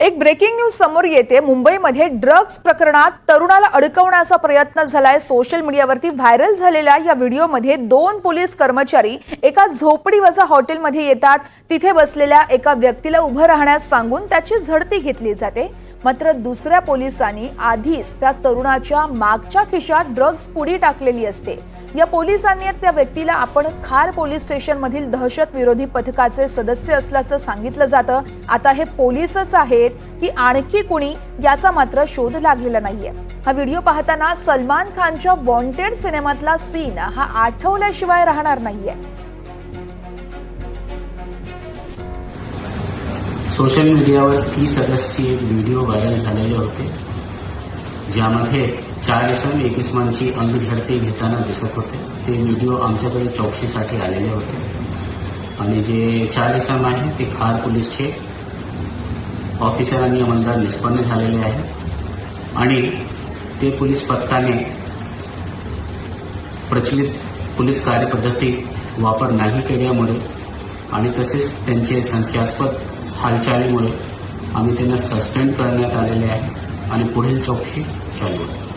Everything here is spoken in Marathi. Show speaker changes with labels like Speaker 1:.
Speaker 1: एक ब्रेकिंग न्यूज समोर येते. मुंबईमध्ये ड्रग्ज प्रकरणात तरुणाला अडकवण्याचा प्रयत्न झालाय. सोशल मीडियावरती व्हायरल झालेल्या या व्हिडिओमध्ये दोन पोलीस कर्मचारी एका झोपडीवजा हॉटेलमध्ये येतात. तिथे बसलेल्या एका व्यक्तीला उभं राहण्यास सांगून त्याची झडती घेतली जाते. मात्र दुसऱ्या पोलिसांनी आधीच त्या तरुणाच्या मागच्या खिशात ड्रग्ज पुडी टाकलेली असते. या पोलिसांनी त्या व्यक्तीला आपण खार पोलीस स्टेशनमधील दहशत विरोधी पथकाचे सदस्य असल्याचं सांगितलं जातं. आता हे पोलीसच आहेत की आणखी कुणी याचा मात्र शोध लागलेला नाहीये. हा व्हिडिओ पाहताना सलमान खानच्या वॉन्टेड सिनेमातला सीन हा आठवल्याशिवाय राहणार नाहीये.
Speaker 2: सोशल मीडियावर तीस ऑगस्टची एक व्हिडिओ व्हायरल झालेले होते ज्यामध्ये चार इसम एक इसमांची अंग झडती घेताना दिसत होते. ते व्हिडिओ आमच्याकडे चौकशीसाठी आलेले होते. आणि जे चार इसम आहे ते खार पोलीसचे ऑफिसर आणि अंमलदार निष्पन्न झालेले आहेत. आणि ते पोलीस पथकाने प्रचलित पोलीस कार्यपद्धती वापर नाही केल्यामुळे आणि तसेच त्यांचे संशयास्पद हालचालीमुळे आम्ही त्यांना सस्पेंड करण्यात आलेले आहे आणि पुढील चौकशी चालू आहे.